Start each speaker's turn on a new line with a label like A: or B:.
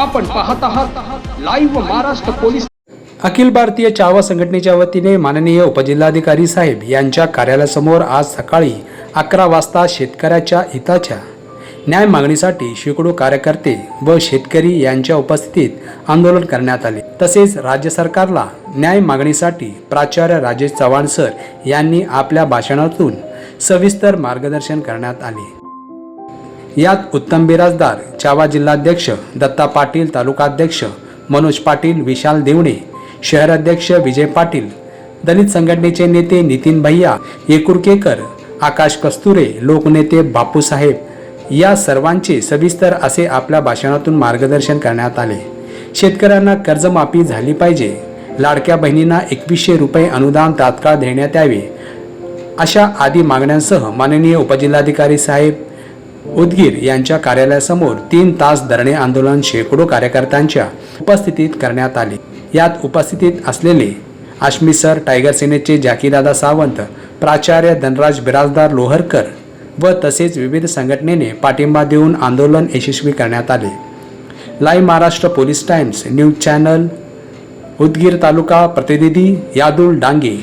A: आपण पाहत आहात लाईव्ह महाराष्ट्र पोलीस
B: अखिल भारतीय चावा संघटनेच्या वतीने माननीय उपजिल्हाधिकारी साहेब यांच्या कार्यालयासमोर आज सकाळी अकरा वाजता शेतकऱ्याच्या हिताच्या न्याय मागणीसाठी शेकडो कार्यकर्ते व शेतकरी यांच्या उपस्थितीत आंदोलन करण्यात आले. तसेच राज्य सरकारला न्याय मागणीसाठी प्राचार्य राजेश चव्हाण सर यांनी आपल्या भाषणातून सविस्तर मार्गदर्शन करण्यात आले. यात उत्तम बिराजदार चावा जिल्हाध्यक्ष दत्ता पाटील तालुकाध्यक्ष मनोज पाटील विशाल देवणे शहराध्यक्ष विजय पाटील दलित संघटनेचे नेते नितीन भैया येकुरकेकर आकाश कस्तुरे लोकनेते बापूसाहेब या सर्वांचे सविस्तर असे आपल्या भाषणातून मार्गदर्शन करण्यात आले. शेतकऱ्यांना कर्जमाफी झाली पाहिजे. लाडक्या बहिणींना एकवीसशे रुपये अनुदान तात्काळ देण्यात यावे. अशा आदी मागण्यांसह माननीय उपजिल्हाधिकारी साहेब उदगीर यांच्या कार्यालयासमोर तीन तास धरणे आंदोलन शेकडो कार्यकर्त्यांच्या उपस्थितीत करण्यात आले. यात उपस्थितीत असलेले आश्मी सर टायगर सेनेचे जाकीदादा सावंत प्राचार्य धनराज बिराजदार लोहरकर व तसेच विविध संघटनेने पाठिंबा देऊन आंदोलन यशस्वी करण्यात आले. Live Maharashtra police times news channel Udgir taluka प्रतिनिधी यादुल डांगे